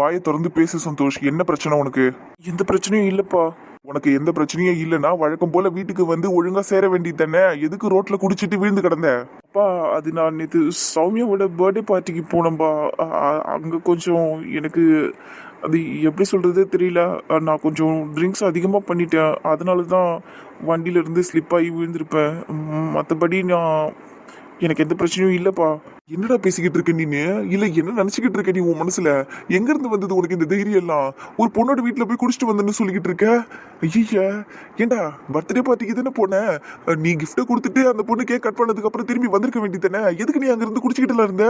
வாயை திறந்து பேசு சந்தோஷ். என்ன பிரச்சனை உனக்கு? எந்த பிரச்சனையும் இல்லப்பா. உனக்கு எந்த பிரச்சனையும் இல்லைன்னா வழக்கம் போல வீட்டுக்கு வந்து ஒழுங்கா சேர வேண்டியது தானே? எதுக்கு ரோட்ல குடிச்சிட்டு விழுந்து கிடந்த? அப்பா அது நான் நேற்று சௌமியாவோட பர்த்டே பார்ட்டிக்கு போனேன்பா. அங்க கொஞ்சம் எனக்கு அது எப்படி சொல்றது தெரியல. நான் கொஞ்சம் ட்ரிங்க்ஸ் அதிகமாக பண்ணிட்டேன். அதனால தான் வண்டியில இருந்து ஸ்லிப் ஆகி விழுந்திருப்பேன். மற்றபடி நான் எனக்கு எந்த பிரச்சனையும் இல்லைப்பா. என்னடா பேசிக்கிட்டு இருக்க நீனு? இல்ல என்ன நினைச்சுக்கிட்டு இருக்க நீ உன் மனசுல? எங்க இருந்து வந்தது உனக்கு இந்த தைரியம் எல்லாம்? ஒரு பொண்ணோட வீட்டுல போய் குடிச்சிட்டு வந்தேன்னு சொல்லிக்கிட்டு இருக்க? ஐயா ஏண்டா பர்த்டே பார்ட்டிக்கு தானே போனேன் நீ கிஃப்ட்டை கொடுத்துட்டு அந்த பொண்ணு கேக் கட் பண்ணதுக்கு அப்புறம் திரும்பி வந்திருக்க வேண்டியதானே எதுக்கு நீ அங்க இருந்து குடிச்சிக்கிட்டுல இருந்த?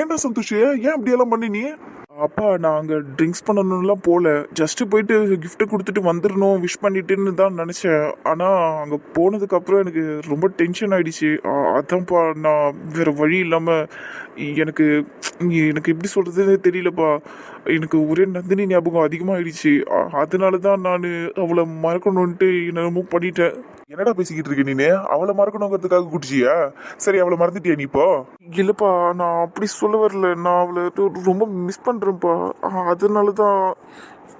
ஏன்டா சந்தோஷ்? ஏன் அப்படி எல்லாம் பண்ணி நீ? அப்பா நான் அங்கே ட்ரிங்க்ஸ் பண்ணணும்லாம் போகல ஜஸ்ட்டு போயிட்டு கிஃப்ட்டை கொடுத்துட்டு வந்துடணும் விஷ் பண்ணிட்டுன்னு தான் நினச்சேன். ஆனால் அங்கே போனதுக்கப்புறம் எனக்கு ரொம்ப டென்ஷன் ஆகிடுச்சு அதான்ப்பா நான் வேறு வழி இல்லாமல் எனக்கு எனக்கு எப்படி சொல்கிறதுன்னு தெரியலப்பா. எனக்கு ஒரே நந்தினி ஞாபகம் அதிகமாகிடுச்சு அதனால தான் நான் அவளை மறக்கணுன்ட்டு என்னமோ பண்ணிட்டேன். என்னடா பேசிக்கிட்டு இருக்க நீனு? அவளை மறக்கணுங்கிறதுக்காக கூட்டிச்சியா சரி அவளை மறந்துட்டியா நீ இப்போ? இல்லைப்பா நான் அப்படி சொல்ல வரல. நான் அவளை ரொம்ப மிஸ் பண்ணுறேன்ப்பா அதனால தான்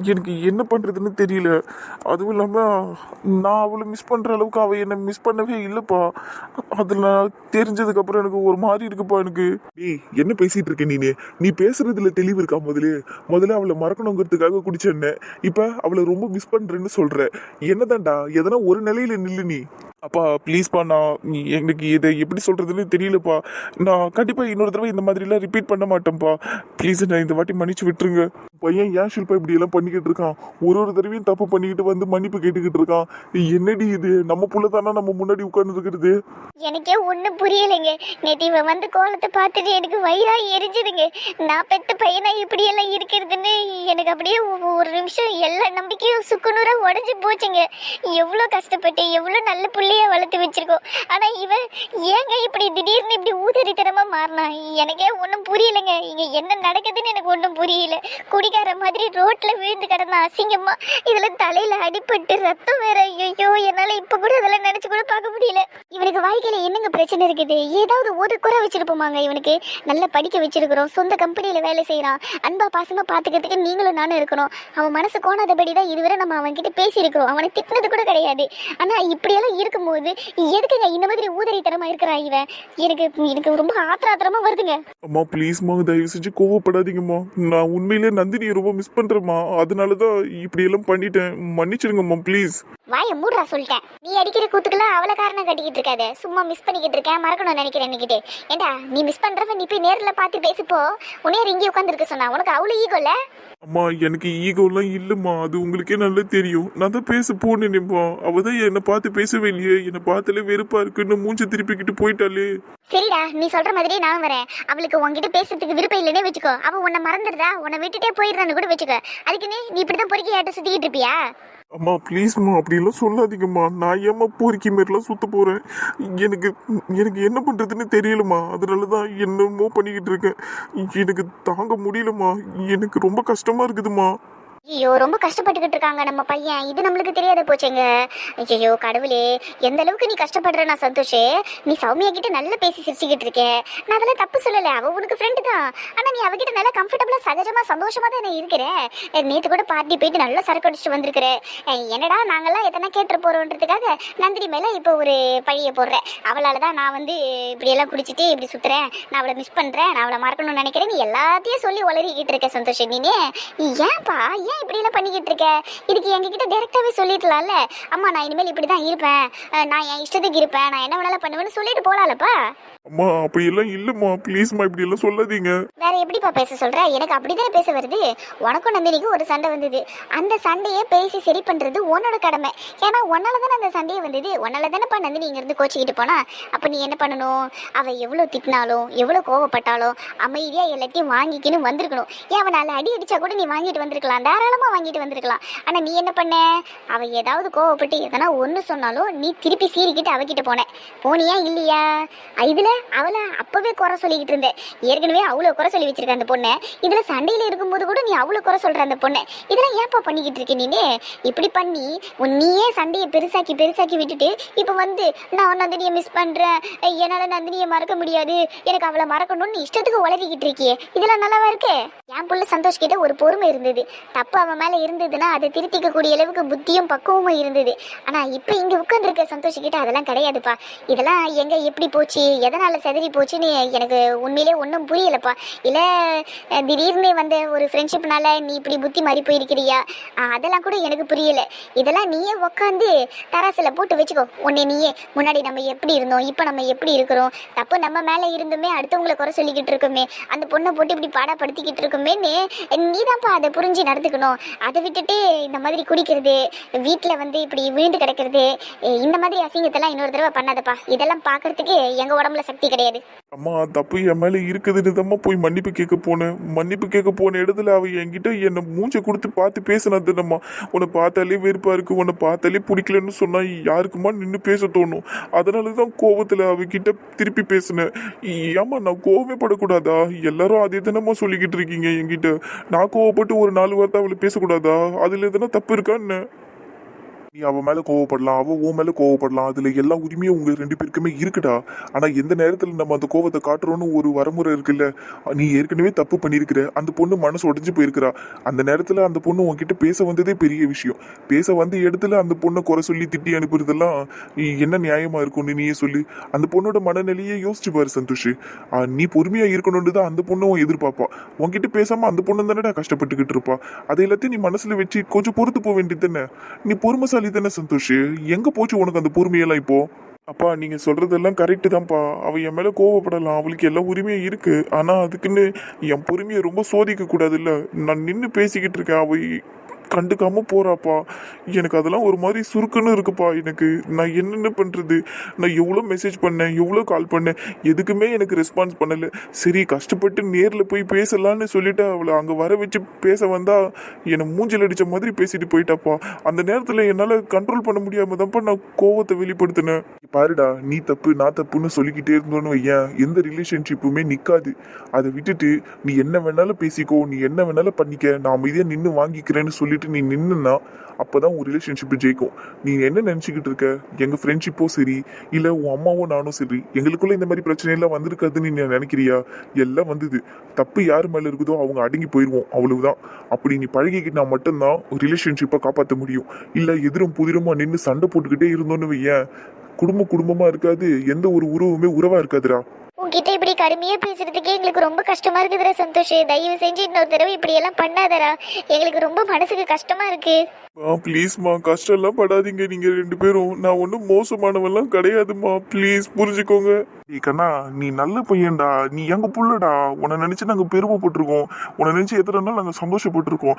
எனக்கு என்ன பண்ணுறதுன்னு தெரியல. அதுவும் இல்லாமல் நான் அவளை மிஸ் பண்ணுற அளவுக்கு அவள் என்னை மிஸ் பண்ணவே இல்லைப்பா. அதில் நான் தெரிஞ்சதுக்கப்புறம் எனக்கு ஒரு மாதிரி இருக்குப்பா எனக்கு. நீ என்ன பேசிகிட்டு இருக்க நீனே? நீ பேசுகிறதுல தெளிவு இருக்கா முதல்ல முதல்ல அவளை மறக்கணுங்கிறதுக்காக குடிச்சேன்ன. இப்போ அவளை ரொம்ப மிஸ் பண்ணுறேன்னு சொல்ற. என்னதான்டா? எதனா ஒரு நிலையில் நில்லு நீ. அப்பா ப்ளீஸ்ப்பா நான் நீ- எனக்கு இதை எப்படி சொல்றதுன்னு தெரியலப்பா. நான் கண்டிப்பாக இன்னொரு தடவை இந்த மாதிரிலாம் ரிப்பீட் பண்ண மாட்டேன்ப்பா. ப்ளீஸ் நான் இந்த வாட்டி மன்னிச்சு விட்டுருங்க. பையன் ஏன் ஷில்பா இப்படி எல்லாம் பண்ணிக்கிட்டு இருக்கான்? ஒரு ஒரு தடவையும் தப்பு பண்ணிக்கிட்டு வந்து மன்னிப்பு கேட்டுக்கிட்டு இருக்கான். என்னடி இது? நம்ம புள்ள தானே நம்ம முன்னாடி உட்கார்ந்து இருக்கிறது எனக்கே ஒன்றும் புரியலைங்க. நேற்று இவன் வந்து கோலத்தை பார்த்துட்டு எனக்கு வயிறா எரிஞ்சுதுங்க. நான் பெத்த பையனா இப்படியெல்லாம் இருக்கிறதுன்னு எனக்கு அப்படியே ஒரு நிமிஷம் எல்லா நம்பிக்கையும் சுக்குநூறாக உடஞ்சி போச்சுங்க. எவ்வளோ கஷ்டப்பட்டு எவ்வளோ நல்ல புள்ளைய வளர்த்து வச்சிருக்கோம். ஆனால் இவன் ஏங்க இப்படி திடீர்னு இப்படி ஊதரித்தனமாக மாறினான் எனக்கே ஒன்றும் புரியலைங்க. இங்கே என்ன நடக்குதுன்னு எனக்கு ஒன்றும் புரியல. குடிக்கார மாதிரி ரோட்ல விழுந்து கிடந்தான் அசிங்கமா இதுல தலையில அடிபட்டு ரத்தம் வேற. ஐயோ என்னால் இப்போ கூட அதெல்லாம் நினச்சி கூட பார்க்க முடியல. இவனுக்கு வாழ்க்கையில என்னங்க பிரச்சனை இருக்குது? ஏதாவது ஒரு குறை வச்சிருப்போமாங்க இவனுக்கு. நல்லா படிக்க வச்சிருக்கிறோம். சொந்த கம்பெனியில் வேலை செய்கிறான் அன்பா பாசமாக பாத்துக்கிறதுக்கு நீங்களும் நானும் இருக்கணும். அவன் மனசு கோணாதபடி தான் இதுவரை நம்ம அவன் கிட்ட பேசியிருக்கிறோம். அவனை திட்டினது கூட கிடையாது. ஆனா இப்படியெல்லாம் இருக்கும்போது எதுக்குங்க இந்த மாதிரி ஊதறித்தனமா இருக்கிறா இவன் எனக்கு எனக்கு ரொம்ப ஆத்திர ஆத்திரமா வருதுங்க. அம்மா ப்ளீஸ்மா தயவு செஞ்சு கோவப்படாதீங்கம்மா. நான் உண்மையிலே நந்தினியை ரொம்ப மிஸ் பண்றேம்மா. அதனால தான் இப்படி எல்லாம் பண்ணிட்டேன். மன்னிச்சிடுங்கம்மா ப்ளீஸ் வாயை மூடுறா சொல்லிட்டேன். நீ அடிக்கிற கூத்துக்கெல்லாம் அவளை காரணம் கட்டிக்கிட்டு இருக்காத. சும்மா மிஸ் பண்ணிக்கிட்டு இருக்கேன். மறக்கணும்னு நினைக்கிறேன் நினைக்கிட்டு ஏண்டா நீ மிஸ் பண்றவ நீ போய் நேர்ல பார்த்து பேசிப்போ உன்னைய இங்கே உட்காந்துருக்க சொன்னா? உனக்கு அவ்வளோ ஈகோல அம்மா எனக்கு ஈகோலாம் இல்லைம்மா. அது உங்களுக்கே நல்லா தெரியும். நான் தான் பேச போனேனேம்மா. அவ தான் என்னை பார்த்து பேசவே இல்லையே. என்னை பார்த்தாலே வெறுப்பா இருக்குன்னு மூஞ்ச திருப்பிக்கிட்டு போயிட்டாலே. சரிடா நீ சொல்ற மாதிரியே நான் வரேன். அவளுக்கு உன்கிட்ட பேசுறதுக்கு விருப்பம் இல்லைன்னே வச்சுக்கோ. அவ உன்னை மறந்துடுதா உன்னை விட்டுட்டே போயிடுறான்னு கூட வச்சுக்கோ. அதுக்குன்னு நீ இப்படிதான் பொறுக்கி ஆட்ட சுத்திக்கிட்டு இருப்பியா? அம்மா ப்ளீஸ்மா அப்படிலாம் சொல்லாதீங்கம்மா. நான் ஏம்மா போரிக்கி மாரிலாம் சுத்த போறேன்? எனக்கு எனக்கு என்ன பண்றதுன்னு தெரியலம்மா. அதனால தான் என்னமோ பண்ணிக்கிட்டு இருக்கேன். எனக்கு தாங்க முடியலம்மா. எனக்கு ரொம்ப கஷ்டமா இருக்குதும்மா. ஐயோ ரொம்ப கஷ்டப்பட்டுக்கிட்டு இருக்காங்க நம்ம பையன். இது நம்மளுக்கு தெரியாத போச்சுங்க. ஐயோ கடவுளே எந்த அளவுக்கு நீ கஷ்டப்படுற நான் சந்தோஷே. நீ சௌமியா கிட்ட நல்லா பேசி சிரிச்சுக்கிட்டு இருக்கேன் நான் அதெல்லாம் தப்பு சொல்லல. அவ உனக்கு ஃப்ரெண்டு தான். ஆனா நீ அவகிட்ட நல்லா கம்ஃபர்டபுளா சகஜமா சந்தோஷமா தான் நான் இருக்கிறேன் நேற்று நேத்து கூட பார்ட்டி போயிட்டு நல்லா சரக்கு அடிச்சுட்டு வந்திருக்கிறேன் என்னடா நாங்கெல்லாம் எத்தனை கேட்டு போறோன்றதுக்காக நந்தினி மேல இப்போ ஒரு பழிய போடுறேன் அவளால தான் நான் வந்து இப்படி எல்லாம் குடிச்சிட்டு இப்படி சுத்துறேன். நான் அவளை மிஸ் பண்றேன். நான் அவளை மறக்கணும்னு நினைக்கிறேன் நீ எல்லாத்தையும் சொல்லி உளறிக்கிட்டு இருக்க சந்தோஷம் நீனே ஏன்பா ஏன் இப்படி எல்லாம் பண்ணிக்கிட்டு இருக்க? இதுக்கு எங்ககிட்ட டைரக்டாவே சொல்லிடலாம்ல. அம்மா நான் இனிமேல் இப்படி தான் இருப்பேன் நான் என் இஷ்டத்துக்கு இருப்பேன். நான் என்ன வேணாலும் பண்ணுவேன்னு சொல்லிட்டு போகலாம்லப்பா அம்மா அப்படியெல்லாம் இல்லம்மா. ப்ளீஸ்மா இப்படியெல்லாம் சொல்லாதீங்க. வேற எப்படிப்பா பேச சொல்ற? எனக்கு அப்படிதானே பேச வருது. உனக்கும் நந்தினிக்கும் ஒரு சண்டை வந்தது. அந்த சண்டையை பேசி சரி பண்றது உன்னோட கடமை. ஏன்னா உன்னால தானே அந்த சண்டையே வந்தது. உன்னால தானேப்பா நந்தினி இங்க இருந்து கோச்சிக்கிட்டு போனா? அப்ப நீ என்ன பண்ணணும்? அவ எவ்வளவு திட்டினாலும் எவ்வளவு கோவப்பட்டாலும் அமைதியா எல்லாத்தையும் வாங்கிக்கின்னு வந்திருக்கணும். ஏன் அவன் நாலு அடி அடிச்சா கூட நீ வாங்கிட்டு வந்திருக்கலாம்? தாராளமா வாங்கிட்டு வந்திருக்கலாம். ஆனா நீ என்ன பண்ண? அவ ஏதாவது கோவப்பட்டு எதனா ஒன்னு சொன்னாலும் நீ திருப்பி சீறிக்கிட்டு அவகிட்ட போன. போனியா இல்லையா? இதுல அவளை அப்பவே குறை சொல்லிக்கிட்டு இருந்தேன். ஏற்கனவே அவ்வளவு குறை சொல்லி வச்சிருக்க அந்த பொண்ணை. இதுல சண்டையில இருக்கும்போது கூட நீ அவ்வளவு குறை சொல்ற அந்த பொண்ணை. இதெல்லாம் ஏன்ப்பா பண்ணிக்கிட்டு இருக்க நீனே? இப்படி பண்ணி உன் நீயே சண்டையை பெருசாக்கி பெருசாக்கி விட்டுட்டு இப்போ வந்து நான் நந்தினியை மிஸ் பண்றேன். என்னால் என்னால நந்தினியை மறக்க முடியாது. எனக்கு அவளை மறக்கணும்னு இஷ்டத்துக்கு உளறிக்கிட்டு இருக்கியே. இதெல்லாம் நல்லாவா இருக்கு? என் புள்ள சந்தோஷ் கிட்ட ஒரு பொறுமை இருந்தது. தப்பு அவன் மேல இருந்ததுன்னா அதை திருத்திக்க கூடிய அளவுக்கு புத்தியும் பக்குவமும் இருந்தது. ஆனா இப்போ இங்க உட்காந்துருக்க சந்தோஷ் கிட்ட அதெல்லாம் கிடையாதுப்பா. இதெல்லாம் எங்க எப்படி போச்சு? எதனால் செதறி போச்சுன்னு எனக்கு உண்மையிலே ஒன்றும் புரியலப்பா. இல்ல திடீர்னு வந்த ஒரு ஃப்ரெண்ட்ஷிப்னால நீ இப்படி புத்தி மாறி போயிருக்கிறியா? அதெல்லாம் கூட எனக்கு புரியல. இதெல்லாம் நீயே உக்காந்து தராசில் போட்டு வச்சுக்கோ. உன்னை நீயே முன்னாடி நம்ம எப்படி இருந்தோம் இப்போ நம்ம எப்படி இருக்கிறோம் தப்பு நம்ம மேலே இருந்துமே அடுத்தவங்களை குறை சொல்லிக்கிட்டு இருக்கோமே அந்த பொண்ணை போட்டு இப்படி பாடப்படுத்திக்கிட்டு இருக்கோமேன்னு நீதான்ப்பா அதை புரிஞ்சு நடந்துக்கணும். அதை விட்டுட்டு இந்த மாதிரி குடிக்கிறது வீட்டில் வந்து இப்படி விழுந்து கிடக்கிறது இந்த மாதிரி அசிங்கத்தெல்லாம் இன்னொரு தடவை பண்ணாதப்பா. இதெல்லாம் பார்க்குறதுக்கு எங்கள் உடம்புல சக்தி கிடையாது. அம்மா தப்பு என் மேல இருக்குதுன்னு தம்மா போய் மன்னிப்பு கேட்க போனேன். மன்னிப்பு கேட்க போன இடத்துல அவ என்கிட்ட என்னை மூஞ்ச கொடுத்து பார்த்து பேசினதுன்னம்மா உன்னை பார்த்தாலே வெறுப்பா இருக்கு. உன்னை பார்த்தாலே பிடிக்கலன்னு சொன்னா யாருக்குமா நின்று பேச தோணும். அதனால தான் கோபத்துல அவகிட்ட திருப்பி பேசினேன். ஏம்மா நான் கோவமே படக்கூடாதா? எல்லாரும் அதே தானம்மா சொல்லிக்கிட்டு இருக்கீங்க என்கிட்ட. நான் கோவப்பட்டு ஒரு நாலு வார்த்தை அவளை பேசக்கூடாதா? அதுல எதனா தப்பு இருக்கான்னு? நீ அவன் மேல கோவப்படலாம் அவன் உன் மேல கோவப்படலாம். அதுல எல்லா உரிமையும் உங்க ரெண்டு பேருக்குமே இருக்குடா. ஆனா எந்த நேரத்துல நம்ம அந்த கோவத்தை காட்டுறோம்னு ஒரு வரமுறை இருக்குல்ல நீ ஏற்கனவே தப்பு பண்ணியிருக்கிற அந்த பொண்ணு மனசு உடைஞ்சு போயிருக்கிறா. அந்த நேரத்துல அந்த பொண்ணு உன்கிட்ட பேச வந்ததே பெரிய விஷயம். பேச வந்த இடத்துல அந்த பொண்ணை குறை சொல்லி திட்டி அனுப்புறதெல்லாம் நீ என்ன நியாயமா இருக்கும்னு நீயே சொல்லு. அந்த பொண்ணோட மனநிலையே யோசிச்சு பாரு சந்தோஷ். நீ பொறுமையா இருக்கணும்னு தான் அந்த பொண்ணும் எதிர்பார்ப்பா. உன்கிட்ட பேசாம அந்த பொண்ணு தானடா கஷ்டப்பட்டுக்கிட்டு இருப்பா. அதை எல்லாத்தையும் நீ மனசுல வச்சு கொஞ்சம் பொறுத்து போக வேண்டியது தானே. நீ பொறுமைசாலி தானே சந்தோஷ்? எங்க போச்சு உனக்கு அந்த பொறுமையெல்லாம் இப்போ? அப்பா நீங்க சொல்றதெல்லாம் கரெக்டு தான்ப்பா. அவ என் மேல கோவப்படலாம். அவளுக்கு எல்லா உரிமையும் இருக்கு. ஆனா அதுக்குன்னு என் பொறுமையை ரொம்ப சோதிக்க கூடாதுல்ல நான் நின்று பேசிக்கிட்டு இருக்கேன். அவ கண்டுக்காம போறாப்பா. எனக்கு அதெல்லாம் ஒரு மாதிரி சுருக்குன்னு இருக்குப்பா எனக்கு. நான் என்னென்ன பண்ணுறது நான் எவ்வளோ மெசேஜ் பண்ணேன்? எவ்வளோ கால் பண்ணேன்? எதுக்குமே எனக்கு ரெஸ்பான்ஸ் பண்ணலை. சரி கஷ்டப்பட்டு நேரில் போய் பேசலான்னு சொல்லிட்டு அவளை. அங்கே வர வச்சு பேச வந்தால் என்னை மூஞ்சில் அடித்த மாதிரி பேசிட்டு போயிட்டாப்பா. அந்த நேரத்தில் என்னால் கண்ட்ரோல் பண்ண முடியாமல் தான்ப்பா நான் கோவத்தை வெளிப்படுத்தினேன். பாருடா நீ தப்பு நான் தப்புன்னு சொல்லிக்கிட்டே இருந்தோன்னு ஏன் எந்த ரிலேஷன்ஷிப்புமே நிற்காது அதை விட்டுட்டு நீ என்ன வேணாலும் பேசிக்கோ நீ என்ன வேணாலும் பண்ணிக்க. நான் அமைதியாக நின்று வாங்கிக்கிறேன்னு சொல்லிட்டு நீ நின்னுனா அப்போ தான் உன் ரிலேஷன்ஷிப் ஜெயிக்கும். நீ என்ன நினச்சிக்கிட்டு இருக்க? எங்கள் ஃப்ரெண்ட்ஷிப்போ சரி இல்லை உன் அம்மாவோ நானும் சரி. எங்களுக்குள்ளே இந்த மாதிரி பிரச்சனை எல்லாம் வந்திருக்காதுன்னு நீ நினைக்கிறியா? எல்லாம் வந்தது. தப்பு யார் மேலே இருக்குதோ அவங்க அடங்கி போயிடுவோம் அவ்வளவுதான். அப்படி நீ பழகிக்கிட்டா மட்டும்தான் ரிலேஷன்ஷிப்பை காப்பாற்ற முடியும். இல்லை எதிரும் புதிருமா நின்று சண்டை போட்டுக்கிட்டே இருந்தோன்னு வையேன். குடும்ப குடும்பமாக இருக்காது. எந்த ஒரு உறவுமே உறவாக இருக்காதுடா. உங்ககிட்ட இப்படி கடுமையா பேசுறதுக்கே எங்களுக்கு ரொம்ப கஷ்டமா இருக்குதுடா சந்தோஷ். தயவு செஞ்சு இன்னொரு தடவை இப்படி எல்லாம் பண்ணாதரா எங்களுக்கு ரொம்ப மனசுக்கு கஷ்டமா இருக்கு. மா ப்ளீஸ்மா கஷ்டம்லாம் படாதீங்க. நீங்க ரெண்டு பேரும் நான் ஒன்றும் மோசமானவெல்லாம் கிடையாதும்மா ப்ளீஸ் புரிஞ்சுக்கோங்க. ஏய் கண்ணா நீ நல்ல பையன்டா. நீ எங்க புள்ளடா? உன்னை நினைச்சு நாங்க பெருமைப்பட்டிருக்கோம். உன்னை நினைச்சு எத்தனை நாள் நாங்க சந்தோஷப்பட்டிருக்கோம்.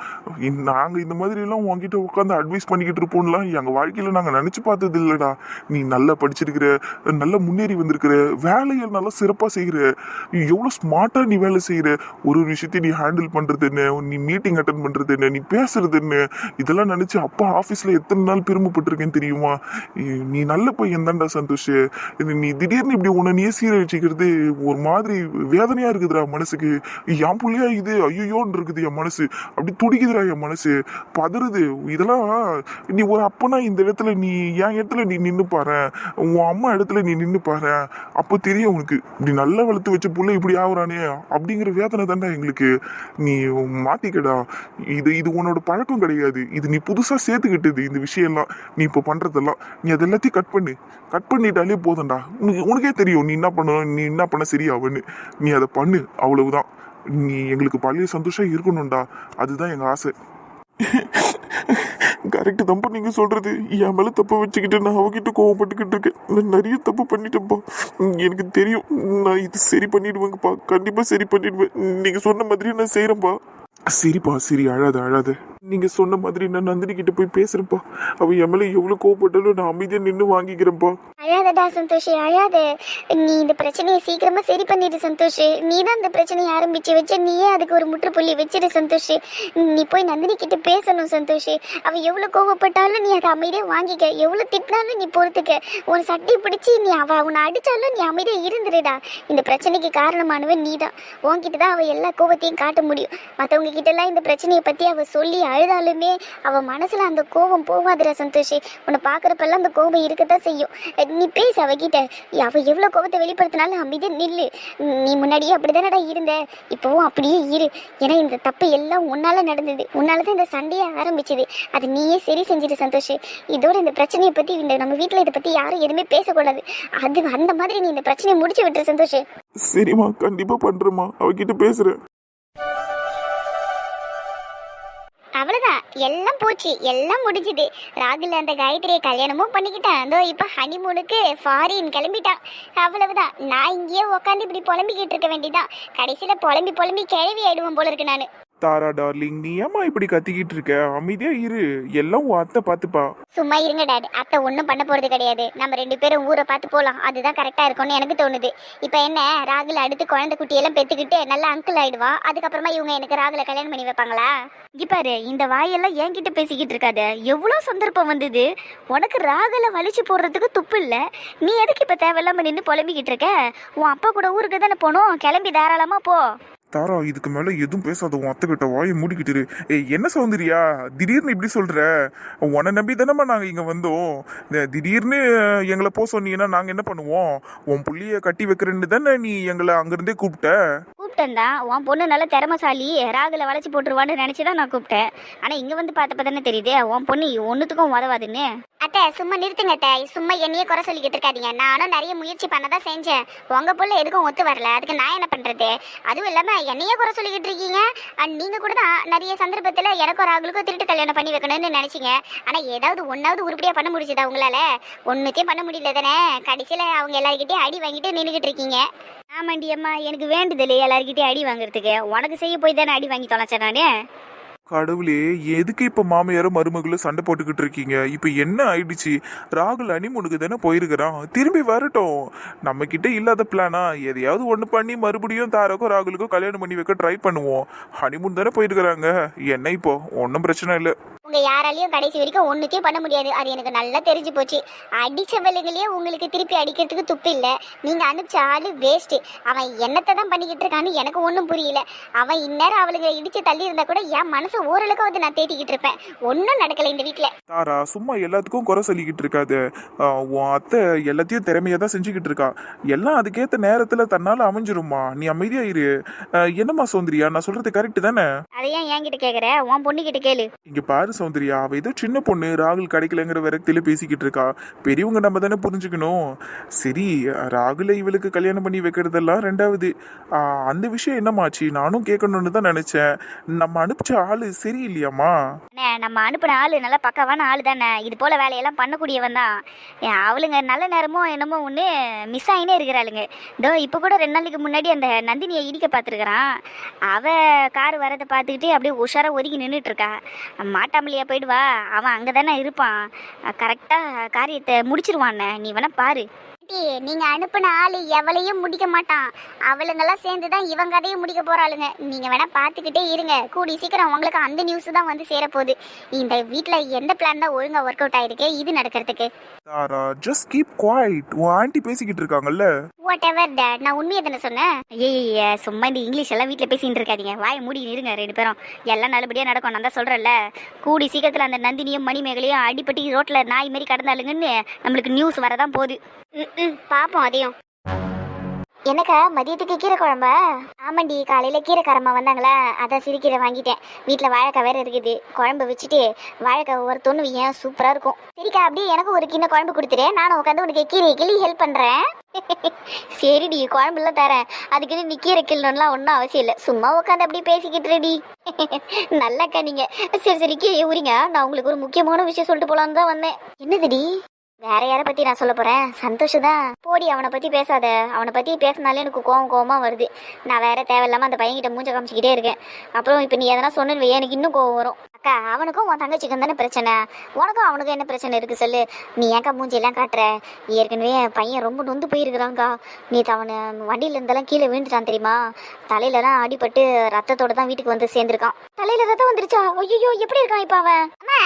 நாங்க இந்த மாதிரி எல்லாம் உன்கிட்ட உட்காந்து அட்வைஸ் பண்ணிக்கிட்டு இருப்போம்லாம் எங்க வாழ்க்கையில நாங்க நினைச்சு பார்த்தது இல்லடா. நீ நல்லா படிச்சிருக்கிற நல்லா முன்னேறி வந்திருக்கிற வேலைகள் நல்லா சிறப்பு செய்கிற எவ்வளவு ஸ்மார்ட்டா நீ வேலை செய்யற. ஒரு ஒரு விஷயத்தையும் நீ ஹேண்டில் பண்றது என்ன? நீ மீட்டிங் அட்டன் பண்றது என்ன? நீ பேசுறது என்ன? இதெல்லாம் நினைச்சு அப்பா ஆஃபீஸில் எத்தனை நாள் பெருமைப்பட்டிருக்கேன்னு தெரியுமா? நீ நல்ல பையன் தான்டா சந்தோஷ். இது நீ திடீர்னு இப்படி உன்னை நீயே சீரழிச்சிக்கிறது ஒரு மாதிரி வேதனையா இருக்குதுடா மனசுக்கு. என் புள்ளியா இது? ஐயோன்னு இருக்குது என் மனசு. அப்படி துடிக்குதுடா என் மனசு. பதறுது. இதெல்லாம் நீ ஒரு அப்பனா இந்த இடத்துல நீ என் இடத்துல நீ நின்று பாரு உன் அம்மா இடத்துல நீ நின்று பாரு அப்போ தெரியும் உனக்கு. இப்படி நல்லா வளர்த்து வச்ச புள்ள இப்படி ஆகுறானே அப்படிங்கிற வேதனை தான்டா எங்களுக்கு. நீ மாத்திக்கடா. இது இது உன்னோட பழக்கம் கிடையாது. இது நீ புதுசாக சேர்த்துக்கிட்டது இந்த விஷயம்லாம். நீ இப்போ பண்ணுறதெல்லாம் நீ அது எல்லாத்தையும் கட் பண்ணு. கட் பண்ணிட்டாலே போதும்டா. உனக்கு உனக்கே தெரியும். நீ என்ன பண்ணணும் நீ என்ன பண்ண சரியாவன்னு நீ அதை பண்ணு. அவ்வளவுதான். நீ எங்களுக்கு பழைய சந்தோஷம் இருக்கணும்டா. அதுதான் எங்கள் ஆசை. கரெக்டு தான்ப்பா நீங்க சொல்றது என் மேல தப்பு வச்சுக்கிட்டு நான் அவகிட்ட கோவப்பட்டுக்கிட்டு இருக்கேன். நான் நிறைய தப்பு பண்ணிட்டேன்ப்பா. எனக்கு தெரியும் நான் இது சரி பண்ணிடுவேங்கப்பா. கண்டிப்பா சரி பண்ணிடுவேன். நீங்க சொன்ன மாதிரி நான் செய்யறேன்ப்பா சரிப்பா சரி அழாத அழாத. நீங்க சொன்ன மாதிரி நான் நந்தினி கிட்ட போய் பேசுறேன்ப்பா. அவ என் மேல எவ்வளவு கோவப்பட்டாலும் நான் அமைதியா நின்னு வாங்கிக்கிறேன்ப்பா. அழாதடா சந்தோஷ் அழாத. நீ இந்த பிரச்சனையை சீக்கிரமா சரி பண்ணிடு சந்தோஷ். நீ தான் இந்த பிரச்சனையை ஆரம்பிச்சு வச்ச நீயே அதுக்கு ஒரு முற்றுப்புள்ளி வச்சிரு சந்தோஷ். நீ போய் நந்தினி கிட்ட பேசணும் சந்தோஷ். அவ எவ்வளவு கோவப்பட்டாலும் நீ அதை அமைதியா வாங்கிக்க. எவ்வளவு திட்டினாலும் நீ பொறுத்துக்க. உன் சட்டை பிடிச்சி நீ அவ உன்னை அடிச்சாலும் நீ அமைதியா இருந்துடுடா. இந்த பிரச்சனைக்கு காரணமானவன் நீ தான் உன்கிட்ட தான் அவ எல்லா கோவத்தையும் காட்ட முடியும். மற்றவங்க கிட்ட எல்லாம் இந்த பிரச்சனையை பத்தி அவ சொல்லி அழுதாலுமே அவ மனசுல அந்த கோபம் போவாதுடா சந்தோஷி. உன்னை பார்க்குறப்பெல்லாம் அந்த கோபம் இருக்கத்தான் செய்யும். நீ பேசு அவகிட்ட. அவள் எவ்வளவு கோபத்தை வெளிப்படுத்தினாலும் அமைதி நில்லு. நீ முன்னாடியே அப்படிதானடா இருந்த? இப்போவும் அப்படியே இரு. ஏன்னா இந்த தப்பு எல்லாம் உன்னால நடந்தது. உன்னால தான் இந்த சண்டையே ஆரம்பிச்சது. அது நீயே சரி செஞ்சுட்டு சந்தோஷ். இதோட இந்த பிரச்சனையை பத்தி இந்த நம்ம வீட்டில் இதை பத்தி யாரும் எதுவுமே பேசக்கூடாது. அது அந்த மாதிரி நீ இந்த பிரச்சனையை முடிச்சு விட்டுரு சந்தோஷ். சரிம்மா கண்டிப்பா பண்றேம்மா. அவகிட்ட பேசுறேன். அவ்வளோதான் எல்லாம் போச்சு. எல்லாம் முடிஞ்சுது. ராகுல் அந்த காயத்ரியை கல்யாணமும் பண்ணிக்கிட்டான். அதோ இப்போ ஹனிமூனுக்கு ஃபாரின் கிளம்பிட்டான். அவ்வளவுதான். நான் இங்கேயே உட்காந்து இப்படி புலம்பிக்கிட்டு இருக்க வேண்டியதான் கடைசியில் புலம்பி புலம்பி கிழவி ஆயிடுவோம் போல இருக்கு நான். தாரா டார்லிங் நீ ஏமா இப்படி கத்திக்கிட்டு இருக்க? அமைதியா இரு. எல்லாம் உன் அத்தை பாத்துப்பா சும்மா இருங்க டாட். அத்தை ஒன்றும் பண்ண போறது கிடையாது. நம்ம ரெண்டு பேரும் ஊரை பார்த்து போகலாம் அதுதான் கரெக்டா இருக்கும்னு எனக்கு தோணுது. இப்போ என்ன ராகுல் அடுத்து குழந்தை குட்டியெல்லாம் பெத்துக்கிட்டு நல்லா அங்கிள் ஆயிடுவான் அதுக்கப்புறமா இவங்க எனக்கு ராகுல கல்யாணம் பண்ணி வைப்பாங்களா? இங்க பாரு இந்த வாயெல்லாம் என்கிட்ட பேசிக்கிட்டு இருக்காத. எவ்வளோ சந்தர்ப்பம் வந்தது. உனக்கு ராகல வலிச்சு போடுறதுக்கு துப்பு இல்ல. நீ எதுக்கு இப்ப தேவையில்லாம நின்று புலம்பிக்கிட்டு இருக்க? உன் அப்பா கூட ஊருக்கு தானே போகணும். கிளம்பி தாராளமா போ. தாரா இதுக்கு மேல எதுவும் பேசாத உன் அத்தை கிட்ட வாயை மூடிக்கிட்டு இரு. ஏய் என்ன சௌந்தர்யா? திடீர்னு இப்படி சொல்ற? உன்னை நம்பி தானம்மா நாங்க இங்க வந்தோம். இந்த திடீர்னு எங்களை போக சொன்னீங்கன்னா நாங்க என்ன பண்ணுவோம்? உன் புள்ளிய கட்டி வைக்கிறேன்னு தானே நீ எங்களை அங்கிருந்தே கூப்பிட்ட? கூப்பிட்டேன் தான் உன் பொண்ணு நல்ல திறமசாலி ராகுல வளைச்சு போட்டுருவான்னு நினைச்சுதான் நான் கூப்பிட்டேன். ஆனா இங்க வந்து பார்த்தப்ப தானே தெரியுது உன் பொண்ணு ஒன்னுத்துக்கும் உதவாதுன்னு. அத்தை சும்மா நிறுத்துங்க அத்தை. சும்மா என்னையே குறை சொல்லிக்கிட்டு இருக்காதீங்க. நானும் நிறைய முயற்சி பண்ணதான் செஞ்சேன். உங்க புள்ள எதுக்கும் ஒத்து வரல. அதுக்கு நான் என்ன பண்றது? அதுவும் இல்லாம என்னையே குறை சொல்லிக்கிட்டு இருக்கீங்க? அண்ட் நீங்க கூட தான் நிறைய சந்தர்ப்பத்துல எனக்கும் ராகுலுக்கும் திருட்டு கல்யாணம் பண்ணி வைக்கணும்னு நினச்சிங்க. ஆனா ஏதாவது ஒன்னாவது உருப்படியா பண்ண முடிச்சுதா உங்களால? ஒன்றுத்தையும் பண்ண முடியல தானே? கடைசியில் அவங்க எல்லாருக்கிட்டையும் அடி வாங்கிட்டு நின்றுக்கிட்டு இருக்கீங்க. ஆமாண்டி அம்மா எனக்கு வேண்டுதல் எல்லாருக்கிட்டையும் அடி வாங்குறதுக்கு. உனக்கு செய்ய போய் தானே அடி வாங்கி தொலைச்சேன் நானு? கடவுளே எதுக்கு இப்ப மாமியாரும் மருமகளும் சண்டை போட்டுக்கிட்டு இருக்கீங்க? இப்ப என்ன ஆயிடுச்சு? ராகுல் அனிமுனுக்கு தானே போயிருக்கிறான். திரும்பி வரட்டும். நம்ம கிட்ட இல்லாத பிளானா எதையாவது ஒண்ணு பண்ணி மறுபடியும் தாரக்கோ ராகுலுக்கோ கல்யாணம் பண்ணி வைக்க ட்ரை பண்ணுவோம். ஹனிமூன் தானே போயிருக்கிறாங்க. என்ன இப்போ? ஒன்றும் பிரச்சனை இல்லை. உங்க யாராலையும் கடைசி வரைக்கும் ஒண்ணுத்தையும் பண்ண முடியாது. அது எனக்கு நல்லா தெரிஞ்சு போச்சு. அடிச்சவளுங்களே உங்களுக்கு திருப்பி அடிக்கிறதுக்கு துப்பு இல்ல. நீங்க அனுப்பிச்ச ஆளு வேஸ்ட் அவன் என்னத்தை தான் பண்ணிக்கிட்டு இருக்கான்னு எனக்கு ஒன்றும் புரியல. அவன் இந்நேரம் அவளுங்க இடிச்சு தள்ளி இருந்தா கூட என் மனசு ஓரளவுக்கு நான் தேத்திக்கிட்டு இருப்பேன். ஒன்றும் நடக்கல இந்த வீட்ல. தாரா சும்மா எல்லாத்துக்கும் குறை சொல்லிக்கிட்டு இருக்காத. உன் அத்தை எல்லாத்தையும் திறமையா தான் செஞ்சுக்கிட்டு இருக்கா. எல்லாம் அதுக்கேத்த நேரத்துல தன்னால அமைஞ்சிருமா? நீ அமைதியா இரு. என்னம்மா சௌந்தர்யா? நான் சொல்றது கரெக்ட் தானே? அதை ஏன் என்கிட்ட கேக்குற? உன் பொண்ணு கிட்ட கேளு. இங்க பாரு சௌந்தர்யா அவள் ஏதோ சின்ன பொண்ணு ராகுல் கிடைக்கலங்கிற விரக்தியில் பேசிக்கிட்டு இருக்கா. பெரியவங்க நம்ம தானே புரிஞ்சுக்கணும். சரி ராகுலை இவளுக்கு கல்யாணம் பண்ணி வைக்கிறதெல்லாம் ரெண்டாவது. அந்த விஷயம் என்னமாச்சு? நானும் கேட்கணும்னு தான் நினச்சேன். நம்ம அனுப்பிச்ச ஆளு சரியில்லையாம்மா? இல்லையாம்மா நம்ம அனுப்பின ஆளு நல்லா பக்காவான ஆள் தானே. இது போல வேலையெல்லாம் பண்ணக்கூடியவன் தான். அவளுங்க நல்ல நேரமோ என்னமோ ஒன்று மிஸ் ஆகினே இருக்கிறாளுங்க. இதோ இப்போ கூட ரெண்டு நாளைக்கு முன்னாடி அந்த நந்தினியை இடிக்க பார்த்துருக்குறான். அவ கார் வரதை பார்த்துக்கிட்டு அப்படியே உஷாரா ஒதுக்கி நின்றுட்டு இருக்கா. ஃபேமிலியாக போயிடுவா. அவன் அங்கே தானே இருப்பான் கரெக்டாக காரியத்தை முடிச்சிருவாண்ணே நீ வேணா பாரு. நீங்க அனுப்பின ஆளு எவளையும் முடிக்க மாட்டான். அவளுங்கெல்லாம் சேர்ந்து தான் இவங்க கதையும் முடிக்க போறாளுங்க. நீங்க வேணா பாத்துக்கிட்டே இருங்க. கூடி சீக்கிரம் உங்களுக்கு அந்த நியூஸ் தான் வந்து சேரப்போகுது. இந்த வீட்ல எந்த பிளான் தான் ஒழுங்கா ஒர்க் அவுட் ஆயிருக்கு இது நடக்கிறதுக்கு. தாரா ஜஸ்ட் கீப் குவாய்ட் உன் ஆண்டி பேசிக்கிட்டு இருக்காங்கல்ல. வாட் எவர் டேட் நான் உண்மையை தானே சொன்னேன்? ஐய சும்மா இந்த இங்கிலீஷ் எல்லாம் வீட்டில் பேசிட்டு இருக்காதீங்க. வாயை மூடி இருங்க ரெண்டு பேரும். எல்லாம் நல்லபடியாக நடக்கும் நான் தான் சொல்கிறேன்ல கூடி சீக்கிரத்தில் அந்த நந்தினியும் மணிமேகலையும் அடிப்பட்டி ரோட்டில் நாய் மாரி கடந்தாளுங்கன்னு நம்மளுக்கு நியூஸ் வரதான் போகுது. ம் பாப்போம் அதையும். எனக்கா மதியத்துக்கு கீரை குழம்பா? ஆமாண்டி காலையில கீரைக்காரம்மா வந்தாங்களா அதான் சிறுகீரை வாங்கிட்டேன். வீட்டில் வாழைக்காய் வேற இருக்குது. குழம்பு வச்சுட்டு வாழைக்காய் ஒரு தொண்ணு ஏன் சூப்பராக இருக்கும். சரிக்கா அப்படியே எனக்கு ஒரு கிண்ண குழம்பு கொடுத்துரு. நானும் உட்காந்து உனக்கு கீரை கிளி ஹெல்ப் பண்ணுறேன் சரிடி குழம்புலாம் தரேன். அதுக்குன்னு நீ கீரை கிள்ளணும்லாம் ஒன்றும் அவசியம் இல்லை. சும்மா உட்காந்து அப்படியே பேசிக்கிட்டு ரெடி நல்லாக்கா நீங்கள் சரி சரி கீரை உரிங்க நான் உங்களுக்கு ஒரு முக்கியமான விஷயம் சொல்லிட்டு போலான்னு தான் வந்தேன். என்னதுடி? வேற யாரை பத்தி நான் சொல்ல போறேன்? சந்தோஷ் தான் போடி அவனை பத்தி பேசாத. அவனை பத்தி பேசினாலே எனக்கு கோவம் கோவமா வருது. நான் வேற தேவையில்லாம அந்த பையன்கிட்ட மூஞ்ச காமிச்சிக்கிட்டே இருக்கேன். அப்புறம் இப்ப நீ எதனா சொன்னு எனக்கு இன்னும் கோவம் வரும். அக்கா அவனுக்கும் உன் தங்கச்சிக்கும் தானே பிரச்சனை? உனக்கும் அவனுக்கும் என்ன பிரச்சனை இருக்கு சொல்லு? நீ ஏன்க்கா மூஞ்சி எல்லாம் காட்டுற? ஏற்கனவே என் பையன் ரொம்ப நொந்து போயிருக்கிறான்க்கா. நீ அவனை வண்டியில இருந்தெல்லாம் கீழே விழுந்துட்டான் தெரியுமா? தலையிலலாம் அடிபட்டு ரத்தத்தோட தான் வீட்டுக்கு வந்து சேர்ந்திருக்கான். தலையில ரத்தம் வந்துருச்சா? ஐயோ எப்படி இருக்கான் இப்ப அவன்? அம்மா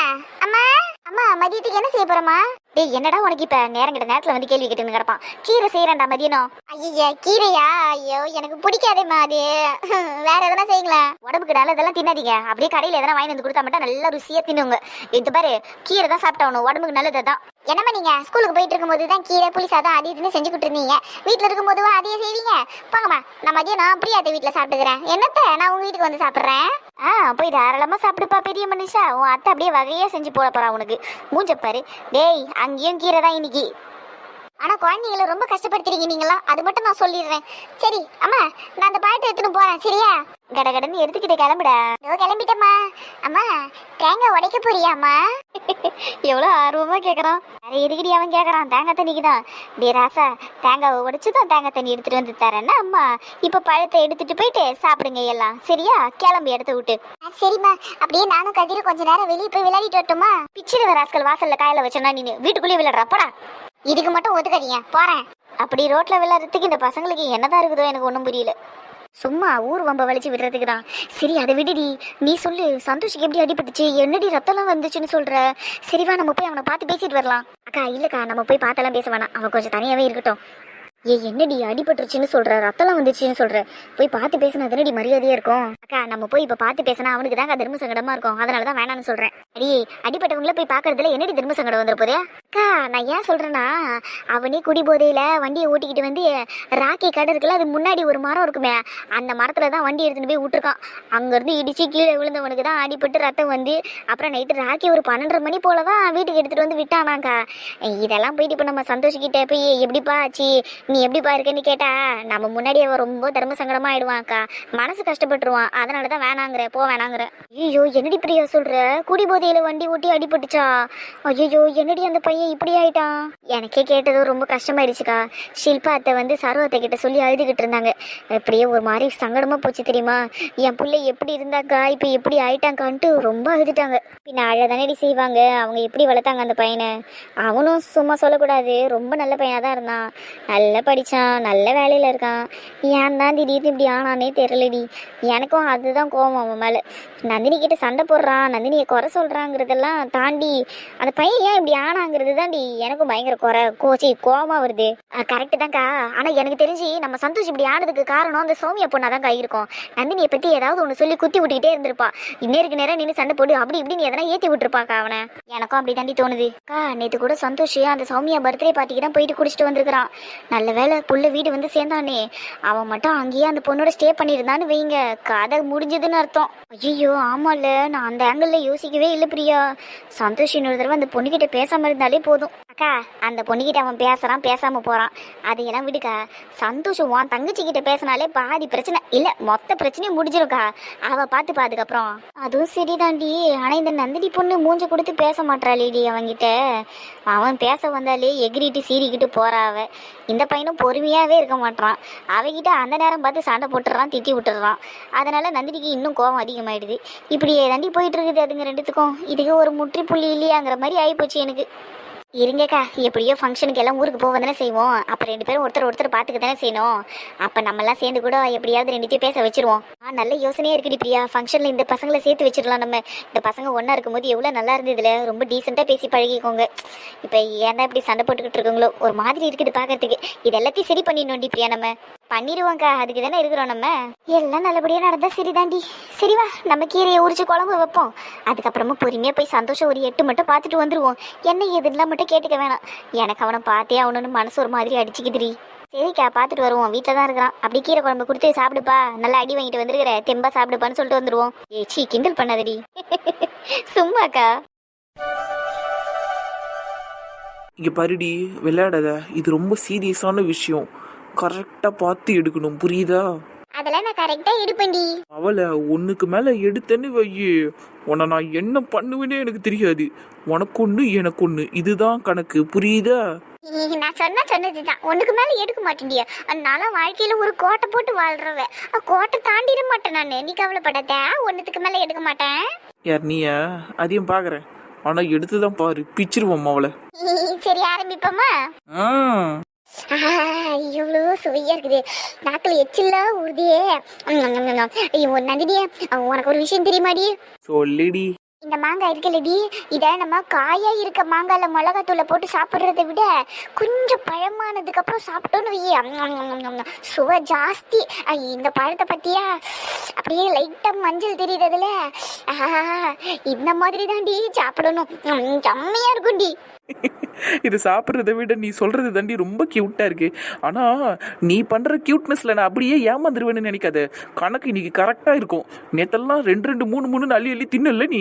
அம்மா? அம்மா மதியத்துக்கு என்ன செய்ய போறமா டேய் என்னடா உனக்கு இப்ப நேரம் கிட்ட நேரத்துல வந்து கேள்வி கேட்டுன்னு கிடப்பான். கீரை செய்யறேன்டா மதியானம். ஐயா கீரையா? ஐயோ எனக்கு பிடிக்காதேம்மா அது. வேற எதனா செய்யுங்களேன் உடம்புக்கு நல்லதெல்லாம் தின்னாதீங்க. அப்படியே கடையில எதனா வாங்கி வந்து கொடுத்தா மட்டும் நல்லா ருசியா தின்னுங்க. இது பாரு கீரை தான் சாப்பிட்டாகணும் உடம்புக்கு நல்லது தான் என்னம்மா நீங்க? ஸ்கூலுக்கு போயிட்டு இருக்கும்போது தான் கீரை புளி சாதம் அது இதுன்னு செஞ்சு கொடுத்துருந்தீங்க. வீட்ல இருக்கும்போது அதையே செய்வீங்க? போங்கம்மா நான் மதியம் நான் பிரியாத வீட்ல சாப்பிட்டுக்கிறேன். என்னத்த? நான் உங்க வீட்டுக்கு வந்து சாப்பிட்றேன். ஆ போய் தாராளமா சாப்பிடுப்பா பெரிய மனுஷா. உன் அத்தை அப்படியே வகையா செஞ்சு போட போறா உனக்கு. மூஞ்ச பாரு. டேய் அங்கேயும் கீரை தான் இன்னைக்கு. ஆனா குழந்தைங்கள ரொம்ப கஷ்டப்படுத்துறீங்க நீங்களா? அது மட்டும் நான் சொல்லிடுறேன். சரி அம்மா நான் அந்த பழத்தை எடுத்துன்னு போறேன். சரியா? கடகடன்னு எடுத்துக்கிட்டு கிளம்புடா. இதோ கிளம்பிட்டம்மா. அம்மா தேங்காய் உடைக்க போறியாம்மா எவ்வளோ ஆர்வமாக கேட்குறான் வேற எதுக்கடி அவன் கேட்குறான் தேங்காய் தண்ணிக்கு தான் டே ராசா தேங்காவை உடைச்சு தான் தேங்காய் தண்ணி எடுத்துட்டு வந்து தரேன்னா அம்மா இப்போ பழத்தை எடுத்துட்டு போயிட்டு சாப்பிடுங்க எல்லாம். சரியா? கிளம்பி எடுத்து விட்டு. சரிம்மா. அப்படியே நானும் கதிரும் கொஞ்ச நேரம் வெளியே போய் விளையாடிட்டு வரட்டுமா பிச்சிருந்த ராஸ்கல் வாசல்ல காயில வச்சோன்னா நீ வீட்டுக்குள்ளேயே விளையாடுறா. போடா. இதுக்கு மட்டும் ஒதுக்காதீங்க போறேன். அப்படி ரோட்ல விளையாடுறதுக்கு இந்த பசங்களுக்கு என்னதான் இருக்குதோ எனக்கு ஒன்றும் புரியல. சும்மா ஊர் வம்ப வலிச்சு விடுறதுக்கு தான் சரி அதை விடுடி. நீ சொல்லு சந்தோஷுக்கு எப்படி அடிபட்டுச்சு? என்னடி ரத்தம்லாம் வந்துச்சுன்னு சொல்ற? சரிவா நம்ம போய் அவனை பார்த்து பேசிட்டு வரலாம். அக்கா இல்லக்கா நம்ம போய் பார்த்தெல்லாம் பேச வேணாம். அவன் கொஞ்சம் தனியாவே இருக்கட்டும். ஏ என்னடி அடிபட்டுருச்சுன்னு சொல்ற? ரத்தம்லாம் வந்துச்சுன்னு சொல்கிற போய் பார்த்து பேசினா அதனடி மரியாதையா இருக்கும்? அக்கா நம்ம போய் இப்போ பார்த்து பேசினா அவனுக்கு தாங்க தர்ம சங்கடமாக இருக்கும். அதனால தான் வேணாம்னு சொல்றேன். அடி அடிப்பட்டவங்கள போய் பார்க்கறதுல என்னடி தர்ம சங்கடம் வந்துருப்போதே அக்கா நான் ஏன் சொல்றேன்னா அவனே குடி போதையில வண்டியை ஓட்டிக்கிட்டு வந்து ராக்கி கடை இருக்குல்ல அது முன்னாடி ஒரு மரம் இருக்குமே அந்த மரத்துல தான் வண்டி எடுத்துகிட்டு போய் விட்டுருக்கான். அங்கேருந்து இடிச்சு கீழே விழுந்தவனுக்கு தான் அடிபட்டு ரத்தம் வந்து அப்புறம் நைட்டு ராக்கி ஒரு பன்னெண்டரை மணி போல தான் வீட்டுக்கு எடுத்துட்டு வந்து விட்டானாக்கா. இதெல்லாம் போயிட்டு இப்போ நம்ம சந்தோஷிக்கிட்ட போய் எப்படிப்பா ஆச்சு? நீ எப்படிப்பா இருக்கேன்னு கேட்டா நம்ம முன்னாடி அவன் ரொம்ப தர்ம சங்கடமா ஆயிடுவான்க்கா மனசு கஷ்டப்பட்டுருவான். அதனால தான் வேணாங்கிற போ வேணாங்கிற. ஐயோ என்னடி பிரியா சொல்ற? குடி போதையில வண்டி ஓட்டி அடிபட்டுச்சா? ஐயோ என்னடி அந்த பையன் இப்படி ஆயிட்டான்? எனக்கே கேட்டதும் ரொம்ப கஷ்டமாயிடுச்சுக்கா. ஷில்பா அத்தை வந்து சரோ அத்தை கிட்ட சொல்லி அழுதுகிட்டு இருந்தாங்க. அப்படியே ஒரு மாதிரி சங்கடமா போச்சு தெரியுமா? என் பிள்ளை எப்படி இருந்தாக்கா இப்போ எப்படி ஆயிட்டாங்கான்ட்டு ரொம்ப அழுதுட்டாங்க. பின்ன அழதானடி செய்வாங்க. அவங்க எப்படி வளர்த்தாங்க அந்த பையனை? அவனும் சும்மா சொல்லக்கூடாது. ரொம்ப நல்ல பையனாக தான் இருந்தான். நல்ல படித்தான் நல்ல வேலையில் இருக்கான். ஏன் தான் திடீர்னு இப்படி ஆனானே தெரியலடி. எனக்கும் அதுதான் கோவம் அவன் மேலே. நந்தினி கிட்ட சண்டை போடுறான். நந்தினியை குறை சொல்கிறாங்கிறதெல்லாம் தாண்டி அந்த பையன் ஏன் இப்படி ஆனாங்கிறது தாண்டி எனக்கும் பயங்கர குறை கோச்சி கோவமாக வருது. கரெக்டு தான்க்கா. ஆனால் எனக்கு தெரிஞ்சு நம்ம சந்தோஷ் இப்படி ஆனதுக்கு காரணம் அந்த சௌமியா பொண்ணாக கை இருக்கும். நந்தினியை பற்றி ஏதாவது ஒன்று சொல்லி குத்தி விட்டுக்கிட்டே இருந்திருப்பா. நேருக்கு நேரம் நின்று சண்டை போட்டு அப்படி இப்படின்னு எதனா ஏற்றி விட்டுருப்பாக்கா அவனை. எனக்கும் அப்படி தாண்டி தோணுது. அக்கா நேற்று கூட சந்தோஷ் அந்த சௌமியா பர்த்டே பார்ட்டிக்கு தான் போயிட்டு குடிச்சிட்டு வந்திருக்கிறான். நல்ல வேளை புள்ள வீடு வந்து சேர்ந்தானே. அவன் மட்டும் அங்கேயே அந்த பொண்ணோட ஸ்டே பண்ணியிருந்தான்னு வைங்க. கதை முடிஞ்சதுன்னு அர்த்தம். ஐயோ ஆமால நான் அந்த ஆங்கிளில் யோசிக்கவே இல்லை பிரியா. சந்தோஷ் இன்னொரு தடவை அந்த பொண்ணுக்கிட்ட பேசாமல் இருந்தாலே போதும். அக்கா அந்த பொண்ணுகிட்ட அவன் பேசுறான் பேசாம போகிறான் அதையெல்லாம் விடுக்கா. சந்தோஷம் உன் தங்கச்சி கிட்ட பேசினாலே பாதி பிரச்சனை. இல்லை மொத்த பிரச்சனையும் முடிஞ்சிருக்கா. அவள் பார்த்து பாதுக்கப்புறம் அதுவும் சரிதாண்டி. ஆனால் இந்த நந்தினி பொண்ணு மூஞ்ச கொடுத்து பேச மாட்டாளேடி அவங்கிட்ட அவன் பேச வந்தாலே எகிரிட்டு சீறிக்கிட்டு போகிறா அவ. இந்த பையனும் பொறுமையாகவே இருக்க மாட்டான் அவகிட்ட அந்த நேரம் பார்த்து சண்டை போட்டுறான் திட்டி விட்டுறான். அதனால் நந்தினிக்கு இன்னும் கோபம் அதிகமாயிடுது. இப்படியே தாண்டி போயிட்டு இருக்குது அதுங்க ரெண்டுத்துக்கும். இதுக்கு ஒரு முற்றுப்புள்ளி இல்லையாங்கிற மாதிரி ஆகிப்போச்சு எனக்கு. இருங்கக்கா எப்படியோ ஃபங்க்ஷனுக்கு எல்லாம் ஊருக்கு போக தானே செய்வோம். அப்போ ரெண்டு பேரும் ஒருத்தர் ஒருத்தர் பார்த்துக்க தானே செய்யணும். அப்போ நம்மலாம் சேர்ந்து கூட எப்படியாவது ரெண்டுத்தையும் பேச வச்சிருவோம். ஆ நல்ல யோசனையாக இருக்குடி பிரியா. ஃபங்க்ஷனில் இந்த பசங்களை சேர்த்து வச்சிடலாம் நம்ம. இந்த பசங்க ஒன்றா இருக்கும்போது எவ்வளோ நல்லா இருந்ததுல. ரொம்ப டீசெண்டாக பேசி பழகிக்கோங்க. இப்போ ஏன் இப்படி சண்டை போட்டுக்கிட்டு இருக்கோங்களோ? ஒரு மாதிரி இருக்குது பார்க்கறதுக்கு இது எல்லாத்தையும் சரி பண்ணிடணும்டி பிரியா நம்ம. பண்ணிடுவோங்க்கா அதுக்கு தானே இருக்கிறோம் நம்ம. எல்லாம் நல்லபடியாக நடந்தால் சரிதாண்டி. சரிவா நம்ம கீரையை உரிச்சு குழம்பு வைப்போம். அதுக்கப்புறமா பொறுமையாக போய் சந்தோஷம் ஒரு எட்டு மட்டும் பார்த்துட்டு வந்துருவோம். என்ன ஏதுலாம் மட்டும் கேட்டுக்க வேணாம். எனக்கு அவனை பார்த்தே அவனு மனசு ஒரு மாதிரி அடிச்சுக்குதுடி. சரிக்கா பார்த்துட்டு வருவோம். வீட்டில் தான் இருக்கிறான். அப்படி கீரை குழம்பு கொடுத்து சாப்பிடுப்பா. நல்லா அடி வாங்கிட்டு வந்துருக்கிற. தெம்பா சாப்பிடுப்பான்னு சொல்லிட்டு வந்துடுவோம் ஏ சீ கிண்டல் பண்ணாதடி. சும்மாக்கா. இங்கே பாருடி விளையாடாத. இது ரொம்ப சீரியஸான விஷயம். கரெக்டாக பார்த்து எடுக்கணும் புரியுதா? அதெல்லாம் நான் கரெக்டா எடுப்பேன்டி. அவளை ஒண்ணுக்கு மேல எடுத்தேன்னு வையி. உன்னை நான் என்ன பண்ணுவேனே எனக்கு தெரியாது. உனக்கு ஒண்ணு எனக்கு ஒண்ணு இதுதான் கணக்கு புரியுதா? நான் சொன்னா சொன்னதுதான். ஒண்ணுக்கு மேல எடுக்க மாட்டேன்டிய. அதனால வாழ்க்கையில ஒரு கோட்டை போட்டு வாழ்றவ. கோட்டை தாண்டிட மாட்டேன் நான். நீ கவலைப்படாத. ஒண்ணுத்துக்கு மேல எடுக்க மாட்டேன். யார் நீயா அதையும் பாக்குறேன். ஆனா எடுத்துதான் பாரு. பிச்சிருவோம் அவளை. சரி ஆரம்பிப்போமா? இவ்வளோ சுவையா இருக்குது. நாக்கில் எச்சில்லா ஊறுதே. ஐயோ நந்தினியே உனக்கு ஒரு விஷயம் தெரியுமாடி? சொல்லிடி. இந்த மாங்காய் இருக்குல்லடி. இதை நம்ம காயா இருக்க மாங்காயில மிளகாத்தூளை போட்டு சாப்பிட்றத விட கொஞ்சம் பழமானதுக்கு அப்புறம் சாப்பிட்டோன்னு வையே. சுவை ஜாஸ்தி. இந்த பழத்தை பத்தியா? அப்படியே லைட்டா மஞ்சள் தெரியுது அதுல. இந்த மாதிரி தாண்டி சாப்பிடணும் செம்மையா இருக்கும்டி. இது சாப்பிட்றத விட நீ சொல்றது தாண்டி ரொம்ப கியூட்டா இருக்கு. ஆனா நீ பண்ற கியூட்னஸ்ல நான் அப்படியே ஏமாந்துருவேன்னு நினைக்காத. கணக்கு இன்னைக்கு கரெக்டா இருக்கும். நேத்தெல்லாம் ரெண்டு ரெண்டு மூணு மூணு அள்ளி அள்ளி தின்னல நீ?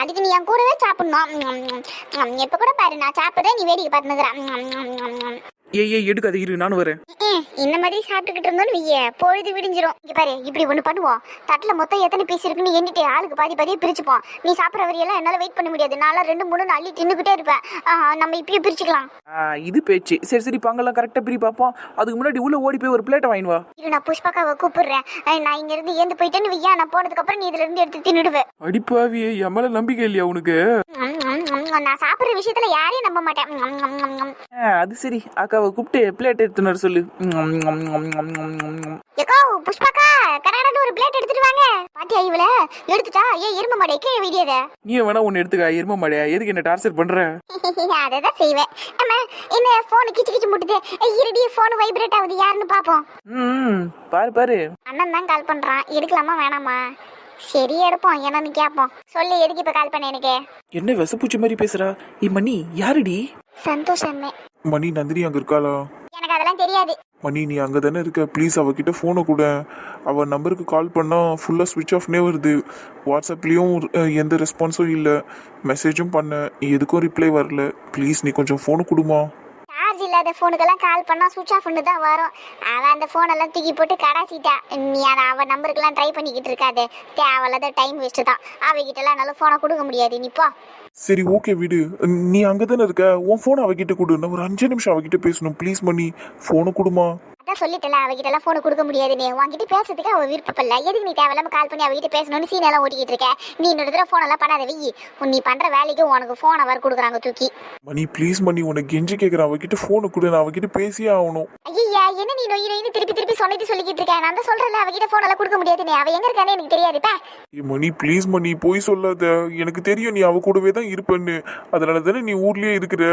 அதுக்கு நீ என் கூடவே சாப்பிடணும். எப்ப கூட பாரு நான் சாப்பிடுறேன் நீ வேடிக்கை பார்த்துனுக்குறேன் ஏய் ஏய் எடுக்காத இரு நானும் வரேன். இந்த மாதிரி சாப்பிட்டுக்கிட்டு இருந்தோம்னு வைய பொழுது விடிஞ்சிரும். இங்க பாரு இப்படி ஒண்ணு பண்ணுவோம். தட்டுல மொத்தம் எத்தனை பீஸ் இருக்குன்னு எண்ணிட்டு ஆளுக்கு பாதி பாதியே பிரிச்சுப்போம். நீ சாப்பிட்ற வரையெல்லாம் என்னால வெயிட் பண்ண முடியாது. நான்லாம் ரெண்டு மூணு அள்ளி தின்னுக்கிட்டே இருப்பேன். நம்ம இப்பயே பிரிச்சுக்கலாம். இது பேச்சு. சரி சரி பங்கெல்லாம் கரெக்டா பிரி பார்ப்போம் அதுக்கு முன்னாடி உள்ள ஓடி போய் ஒரு பிளேட்டை வாங்கி வா. இரு நான் புஷ்பாக்காவை கூப்பிடுறேன். நான் இங்க இருந்து ஏந்து போயிட்டேன்னு வையா நான் போனதுக்கு அப்புறம் நீ இதுல இருந்து எடுத்து தின்னுடுவேன் அடிப்பாவியே என் மேல நம்பிக்கை இல்லையா உனக்கு? நான் சாப்பிடுற விஷயத்துல யாரையும் நம்ப மாட்டேன். அது சரி. அக்காவை கூப்பிட்டு பிளேட் எடுத்துன்னு வர சொல்லு. ஏக்கோ புஷ்பாக்கா கனடாட்டு ஒரு பிளேட் எடுத்துட்டு வாங்க. பாத்தியா இவள? எடுத்துட்டா? ஏன் எரும மாடே கீழே விடியத நீ வேணா ஒன்னு எடுத்துக்க எரும மாடியா எதுக்கு என்ன டார்ச்சர் பண்ற? அததான் செய்வேன். அம்மா என்ன போன் கிச்சு கிச்சு முட்டுது. ஏய், இருடி போன் வைப்ரேட் ஆகுது. யாருன்னு பாப்போம். ம் பாரு பாரு. அண்ணன் தான் கால் பண்றான். எடுக்கலாமா வேணாமா? சரி எடுப்போம். என்னன்னு கேட்போம் சொல்லு எதுக்கு இப்ப கால் பண்ண எனக்கு? என்ன விசப்பூச்சி மாதிரி பேசுறா? ஏ மணி யாருடி? சந்தோஷமே மணி நந்தினி அங்க இருக்காளா? எனக்கு அதெல்லாம் தெரியாது. மணி நீ அங்கே தானே இருக்க? ப்ளீஸ் அவகிட்ட ஃபோனை கூட. அவள் நம்பருக்கு கால் பண்ணால் ஃபுல்லாக ஸ்விட்ச் ஆஃப்னே வருது. வாட்ஸ்அப்லேயும் எந்த ரெஸ்பான்ஸும் இல்லை. மெசேஜும் பண்ணேன் எதுக்கும் ரிப்ளை வரல. ப்ளீஸ் நீ கொஞ்சம் ஃபோனு கொடுமா. சார்ஜ் இல்லாத ஃபோனுக்கெல்லாம் கால் பண்ணா சுவிட்ச் ஆஃப் தான் வரும். அவன் அந்த ஃபோன் எல்லாம் தூக்கி போட்டு கடாச்சிட்டா. நீ அதை அவ நம்பருக்கெல்லாம் ட்ரை பண்ணிக்கிட்டு இருக்காது. தேவையில்லாத டைம் வேஸ்ட் தான். அவகிட்ட எல்லாம் என்னால ஃபோனை கொடுக்க முடியாது. நீ போ. சரி ஓகே விடு. நீ அங்கே தானே இருக்க? உன் ஃபோனை அவகிட்ட கொடு நான் ஒரு அஞ்சு நிமிஷம் அவகிட்ட பேசணும். ப்ளீஸ் மணி ஃபோனை கொடுமா. அதான் சொல்லிட்டல அவகிட்ட எல்லாம் ஃபோனை கொடுக்க முடியாது நீ. உன்கிட்ட பேசுறதுக்கு அவ விருப்பப்படல. எதுக்கு நீ தேவையில்லாம கால் பண்ணி அவகிட்ட பேசணும்னு சீன் எல்லாம் ஓட்டிக்கிட்டு இருக்க? நீ இன்னொரு தடவை ஃபோன் எல்லாம் பண்ணாத வெயி நீ பண்ற வேலைக்கு உனக்கு ஃபோனை வர கொடுக்குறாங்க தூக்கி. மணி ப்ளீஸ் மணி உனக்கு கெஞ்சி கேட்குறேன் அவகிட்ட ஃபோனை கொடு நான் அவகிட்ட பேசியே ஆகணும். ஐயா என்ன நீ நொய் நொய்னு திருப்பி திருப்பி சொல்லிட்டு சொல்லிக்கிட்டு இருக்க? நான் தான் சொல்றேன்ல அவகிட்ட ஃபோன் எல்லாம் கொடுக்க முடியாது நீ. அவ எங்க இருக்கானே எனக்கு தெரியாது பா. ஏய் மணி ப்ளீஸ் மணி போய் சொல்லாத. எனக்கு தெரியும் நீ அவ கூடவே தான் இருப்பேன்னு. அதனால தானே நீ ஊர்லயே இருக்கிற.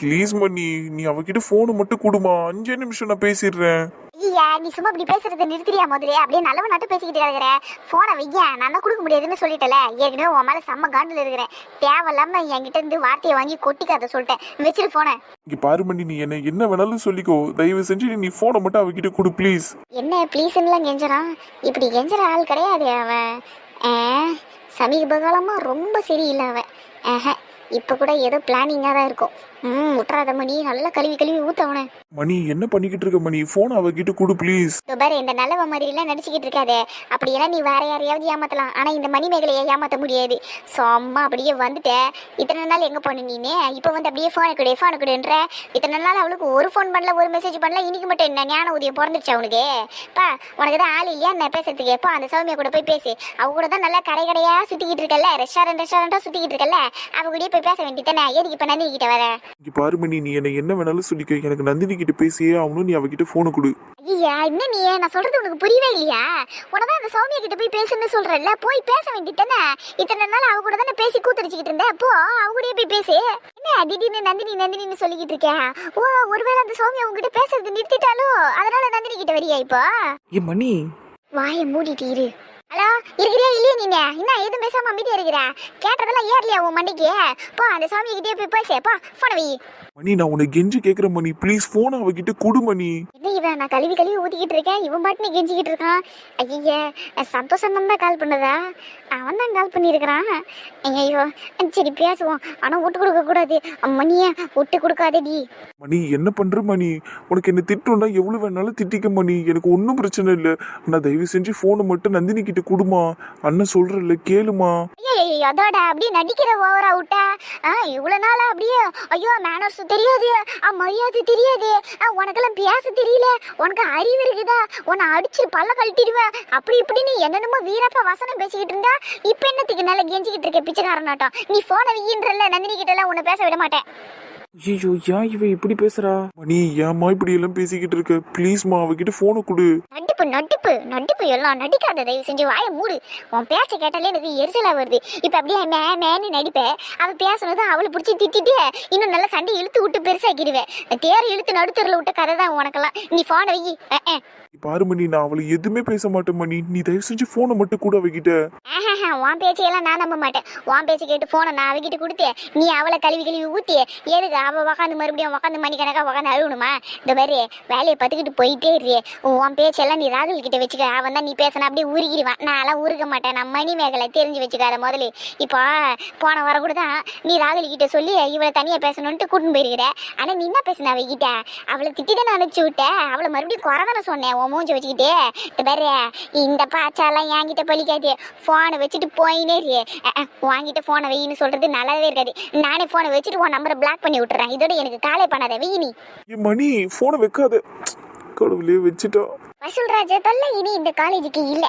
ப்ளீஸ் மணி நீ அவகிட்ட ஃபோனை மட்டும் கொடுமா அஞ்சே நிமிஷம் நான் பேசிடுறேன். ஐயா நீ சும்மா இப்படி பேசுறத நிறுத்திரியா முதல்ல அப்படியே நல்லவ நட்டு பேசிக்கிட்டு இருக்கிற போனை வையா நான் தான் கொடுக்க முடியாதுன்னு சொல்லிட்டல. ஏற்கனவே உன் மேல செம்ம காண்டில் இருக்கிறேன் தேவையில்லாம என்கிட்ட இருந்து வார்த்தையை வாங்கி கொட்டிக்காத சொல்லிட்டேன். வச்சிரு போனை இங்க பாரு மணி நீ என்ன என்ன வேணாலும் சொல்லிக்கோ. தயவு செஞ்சு நீ ஃபோனை மட்டும் அவகிட்ட கொடு ப்ளீஸ் என்ன ப்ளீஸ்ன்னுலாம் கெஞ்சறான்? இப்படி கெஞ்சற ஆள் கிடையாது அவன். சமீப காலமா ரொம்ப சரியில்லை அவன். இப்ப கூட ஏதோ பிளானிங்கா தான் இருக்கும். ம் விட்டுறாத மணி. நல்லா கழுவி கழுவி ஊத்த அவனை. மணி என்ன பண்ணிக்கிட்டு இருக்க மணி? ஃபோன் அவகிட்ட கொடு ப்ளீஸ் பாரு இந்த நல்லவ மாதிரி எல்லாம் நடிச்சுக்கிட்டு இருக்காதே. அப்படியெல்லாம் நீ வேற யாரையாவது ஏமாத்தலாம். ஆனா இந்த மணிமேகலையை ஏமாத்த முடியாது. சும்மா அப்படியே வந்துட்ட. இத்தனை நாள் எங்க போன நீனு? இப்போ வந்து அப்படியே ஃபோனை கொடு ஃபோனை கொடுன்ற. இத்தனை நாள் அவளுக்கு ஒரு ஃபோன் பண்ணல ஒரு மெசேஜ் பண்ணல. இன்னைக்கு மட்டும் என்ன? ஞான உதயம் பிறந்துச்சு அவனுக்கு பா உனக்கு தான் ஆள் இல்லையா? நான் பேசுறதுக்கு? எப்போ அந்த சௌமியா கூட போய் பேசு. அவ கூட தான் நல்லா கடை கடையா சுத்திக்கிட்டு இருக்கல்ல? ரெஸ்டாரண்ட் ரெஸ்டாரண்டா சுத்திக்கிட்டு இருக்கல்ல? அவ கூடயே போய் பேச வேண்டியதானே எதுக்கு இப்ப நந்தினி கிட்ட வர? இங்க பாரு மணி நீ என்ன என்ன வேணாலும் சொல்லிக்கோ. எனக்கு நந்தினி கிட்ட பேசியே ஆகணும். நீ அவகிட்ட ஃபோனை கொடு. ஐயா என்ன நீ? நான் சொல்றது உனக்கு புரியவே இல்லையா? உனதான் அந்த சௌமியா கிட்ட போய் பேசுன்னு சொல்றல போய் பேச வேண்டியதானே இத்தனை நாள் அவ கூட தானே பேசி கூத்தடிச்சுக்கிட்டு இருந்த அப்போ அவ கூடயே போய் பேசு. என்ன திடீர்னு நந்தினி நந்தினின்னு சொல்லிக்கிட்டு இருக்க ஓ ஒருவேளை அந்த சௌமியா உங்ககிட்ட பேசுறது நிறுத்திட்டாலோ? அதனால நந்தினி கிட்ட வரியா இப்போ? ஏ மணி. வாயை மூடிட்டு இரு. ஹலோ இருக்கிறியா இல்லையா நீங்க? என்ன எதுவும் பேசாம அமைதியா இருக்கிற கேட்டதெல்லாம் ஏறலையா உன் மண்டிக்கு? போ அந்த சாமி கிட்டே போய் பேசு. போ போன வை. மணி நான் உன்னை கெஞ்சி கேக்குறேன் மணி. ப்ளீஸ் போன் அவகிட்ட கொடு மணி. என்ன இவன்? நான் கழுவி கழுவி ஊத்திக்கிட்டு இருக்கேன். இவன் பாட்டுன்னு கெஞ்சிக்கிட்டு இருக்கான். ஐய சந்தோஷம் தான் கால் பண்ணதா? அவன் தான் கால் பண்ணியிருக்கிறான். ஐயோ சரி பேசுவோம். ஆனா விட்டு கொடுக்க கூடாது. மணிய விட்டு கொடுக்காதடி மணி என்ன பண்ற மணி? உனக்கு என்ன திட்டணும்னா எவ்வளவு வேணாலும் திட்டிக்க மணி. எனக்கு ஒன்றும் பிரச்சனை இல்லை. நான் தயவு செஞ்சு போனை மட்டும் நந்தினி கிட்ட கொடுமா. அண்ணன் சொல்றல கேளுமா. ஐயோ அதோட அப்படியே நடிக்கிற ஓவரா விட்டா? ஆ இவ்வளவு நாளா அப்படியே ஐயோ மேனர்ஸ் தெரியாது. ஆ மரியாதை தெரியாது. ஆ உனக்கெல்லாம் பேச தெரியல. உனக்கு அறிவு இருக்குதா? உன்னை அடிச்சு பல்ல கழட்டிடுவேன் அப்படி இப்படின்னு என்னென்னமோ வீரப்பா வசனம் பேசிக்கிட்டு இருந்தா இப்ப என்னத்துக்கு நல்லா கெஞ்சிக்கிட்டு இருக்க பிச்சைக்காரனாட்டம்? நீ ஃபோனை வீன்றல நந்தினி கிட்ட எல்லாம் உன்னை பேச விட மாட்டேன். ஐயோ ஏன் இவ இப்படி பேசுறா? மணி ஏம்மா இப்படி எல்லாம் பேசிக்கிட்டு இருக்க? ப்ளீஸ்மா அவகிட்ட போனை கொடு. நடிப்பு நடிப்பு நடிப்பு எல்லாம் நடிக்காத தயவு செஞ்சு வாயை மூடு. உன் பேச்ச கேட்டாலே எனக்கு எரிச்சலா வருது. இப்ப அப்படியே மே மேன்னு நடிப்பேன் அவ பேசுனது அவளை பிடிச்சி திட்டிட்டு இன்னும் நல்லா சண்டை இழுத்து விட்டு பெருசாக்கிடுவேன் தேர் இழுத்து நடுத்தரில் விட்ட கதை தான் உனக்கெல்லாம். நீ போனை வை. பாரு மணி நான் அவளை எதுவுமே பேச மாட்டேன் மணி. நீ தயவு செஞ்சு போனை மட்டும் கூட அவகிட்ட. உன் பேச்சையெல்லாம் நான் நம்ப மாட்டேன். உன் பேச்சை கேட்டு போனை நான் அவகிட்ட கொடுத்து நீ அவளை கழுவி கழுவி ஊத்தி எதுக்கு அவள் உக்காந்து மறுபடியும் உக்காந்து மணிக்கணக்காக உக்காந்து அழுகணுமா? இந்த மாதிரி வேலையை பார்த்துக்கிட்டு போயிட்டே இரு. உன் பேச்செல்லாம் நீ ராகுல் கிட்ட வச்சுக்க. அவன் தான் நீ பேசினா அப்படியே உருகிடுவான் நான்லாம் உருக மாட்டேன். நான் மணி மேகலை தெரிஞ்சு வச்சுக்காத முதல்ல இப்போ போன வர கூட தான் நீ ராகுல் கிட்ட சொல்லி இவளை தனியா பேசணுன்ட்டு கூட்டின்னு போயிருக்கிற. ஆனா நீ என்ன பேசின அவகிட்ட? அவளை திட்டி தானே அனுப்பிச்சு விட்டேன் அவளை மறுபடியும் குறை தானே சொன்னேன். உன் மூஞ்சி வச்சுக்கிட்டே. இந்த பாரு இந்த பாச்சாலாம் என்கிட்ட பழிக்காது. ஃபோனை வச்சுட்டு போயினே இரு. அஹ், வாங்கிட்டு ஃபோனை வெயின்னு சொல்றது நல்லாவே இருக்காது. நானே ஃபோனை வச்சுட்டு உன் நம்பரை பிளாக் பண்ணி விட்டுறேன் இதோட எனக்கு காலே பண்ணாத வெயினி மணி போனை வைக்காத. கடவுளே வச்சுட்டோம் வசூல்ராஜ தொல்லை. இனி இந்த காலேஜுக்கு இல்ல.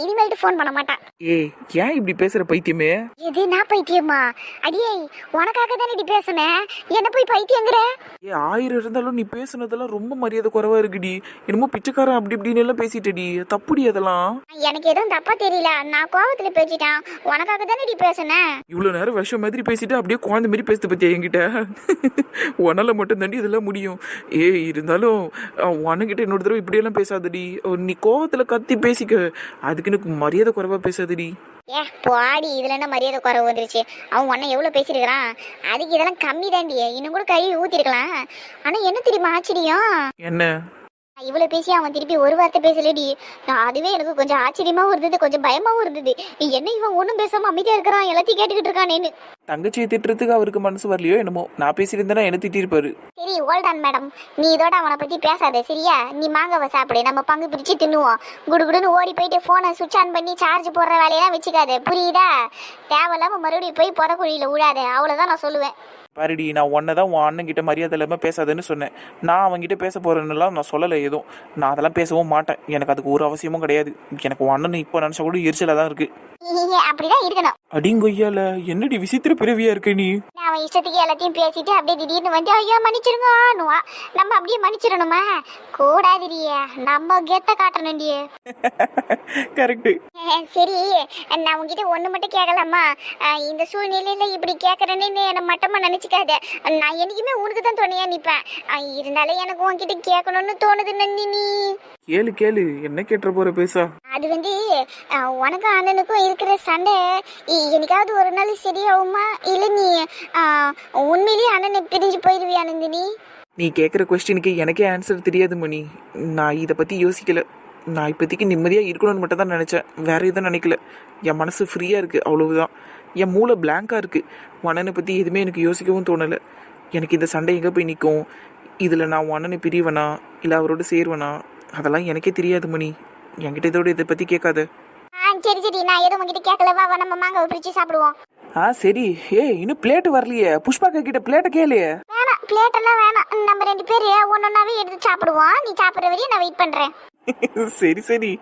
இனிமேல்ட்டு ஃபோன் பண்ண மாட்டான். ஏய் ஏன் இப்படி பேசுற பைத்தியமே? இது நான் பைத்தியமா? அடியே உனக்காக தானே இப்படி பேசுனேன் என்ன போய் பைத்தியங்கிற? ஏ ஆயிரம் இருந்தாலும் நீ பேசுனதெல்லாம் ரொம்ப மரியாதை குறைவா இருக்குடி. என்னமோ பிச்சைக்காரன் அப்படி இப்படின்னு எல்லாம் பேசிட்டடி. தப்புடி அதெல்லாம். எனக்கு எதுவும் தப்பா தெரியல. நான் கோவத்துல பேசிட்டேன். உனக்காக தானே இப்படி பேசுனேன் இவ்வளோ நேரம் விஷம் மாதிரி பேசிட்டு அப்படியே குழந்தை மாதிரி பேசுது பத்தியா என்கிட்ட? உன்னால மட்டும் தாண்டி இதெல்லாம் முடியும். ஏ இருந்தாலும் உனக்கிட்ட இன்னொரு தடவை இப்படியெல்லாம் பேசாதடி. நீ கோவத்துல கத்தி பேசிக்க. அதுக்கு எனக்கு மரியாதை குறைவா பேசாதடி. ஏ போடி இதுல என்ன மரியாதை குறைவு வந்துருச்சு? அவன் உன்னை எவ்வளவு பேசியிருக்கிறான்? அதுக்கு இதெல்லாம் கம்மி தாண்டி. இன்னும் கூட கழுவி ஊத்திருக்கலாம். ஆனா என்ன தெரியுமா ஆச்சரியம்? என்ன? இவ்வளவு பேசி அவன் திருப்பி ஒரு வார்த்தை பேசலடி. நான் அதுவே எனக்கு கொஞ்சம் ஆச்சரியமாவும் இருந்தது கொஞ்சம் பயமாவும் இருந்தது. என்ன இவன் ஒண்ணும் பேசாம அமைதியா இருக்கிறான்? எல்லாத்தையும் கேட்டுக்கிட்டு இருக்கானேன்னு. தங்கச்சியை திட்டுறதுக்கு அவருக்கு மனசு வரலையோ என்னமோ? நான் பேசியிருந்தேன்னா என்ன திட்டிருப்பாரு சரி ஓல்டான் மேடம் நீ இதோட அவனை பத்தி பேசாத சரியா? நீ மாங்காவை சாப்பிடு நம்ம பங்கு பிரிச்சு தின்னுவோம். குடுகுடுன்னு ஓடி போயிட்டு போனை சுவிட்ச் ஆன் பண்ணி சார்ஜ் போடுற வேலையெல்லாம் வச்சுக்காத புரியுதா? தேவையில்லாம மறுபடியும் போய் புறக்குழியில விடாத அவ்வளவுதான் நான் சொல்லுவேன். பாருடி நான் உன்னை தான் உன் அண்ணன் கிட்ட மரியாதை இல்லாமல் பேசாதேன்னு சொன்னேன். நான் அவன்கிட்ட பேச போறேன்னுலாம் நான் சொல்லலை எதுவும் நான் அதெல்லாம் பேசவும் மாட்டேன். எனக்கு அதுக்கு ஒரு அவசியமும் கிடையாது. எனக்கு உன் அண்ணன் இப்போ நினச்சா கூட எரிச்சலாக தான் இருக்கு. அப்படிதான் இருக்கணும். அடிங்கொய்யால என்னடி விசித்திர பிறவியா இருக்க நீ? நான் அவன் இஷ்டத்துக்கு எல்லாத்தையும் பேசிட்டு அப்படியே திடீர்னு வந்து ஐயோ மன்னிச்சிருங்கன்னுவா. நம்ம அப்படியே மன்னிச்சிடணுமா? கூடாதிரியே நம்ம கெத்த காட்டணும்டியே கரெக்டு சரி. நான் உங்ககிட்ட ஒண்ணு மட்டும் கேட்கலாமா இந்த சூழ்நிலையில இப்படி கேட்கறேன்னு என்ன மட்டமா நினைச்சுக்காத. நான் என்னைக்குமே உனக்கு தான் துணையா நிப்பேன். இருந்தாலும் எனக்கு உன்கிட்ட கேட்கணும்னு தோணுது நந்தினி கேளு கேளு. என்ன கேட்டுற போற பேசா? அது வந்து உனக்கும் அண்ணனுக்கும் இருக்கிற சண்டை என்னைக்காவது ஒரு நாள் சரியாகுமா? இல்ல நீ உண்மையிலேயே அண்ணனை பிரிஞ்சு போயிருவியா நந்தினி? நீ கேட்குற கொஸ்டினுக்கு எனக்கே ஆன்சர் தெரியாது மணி. நான் இதை பற்றி யோசிக்கல. நான் இப்போதைக்கு நிம்மதியாக இருக்கணும்னு மட்டும் தான் நினச்சேன். வேற எதுவும் நினைக்கல. என் மனசு ஃப்ரீயாக இருக்குது அவ்வளவுதான். என் மூளை பிளாங்காக இருக்குது அண்ணனை பற்றி எதுவுமே எனக்கு யோசிக்கவும் தோணலை. எனக்கு இந்த சண்டை எங்கே போய் நிற்கும் இதில் நான் உன் அண்ணனை பிரிவனா? இல்லை அவரோட சேருவனா? அதெல்லாம் எனக்கே தெரியாது மணி. என்கிட்ட இதோட இதை பற்றி கேட்காத. ஆ சரி சரி. நான் எதுவும் உங்ககிட்ட கேட்கல வா வா, நம்ம மாங்காவை பிரிச்சு சாப்பிடுவோம். ஆ சரி. ஏய் இன்னும் பிளேட் வரலையே. புஷ்பாக்கா கிட்ட பிளேட்டை கேளையே வேணாம் பிளேட் எல்லாம் வேணாம். நம்ம ரெண்டு பேரும் ஒன்னொன்னாவே எடுத்து சாப்பிடுவோம். நீ சாப்பிடுற வரையும் நான் வெயிட் பண்றேன். சரி சரி.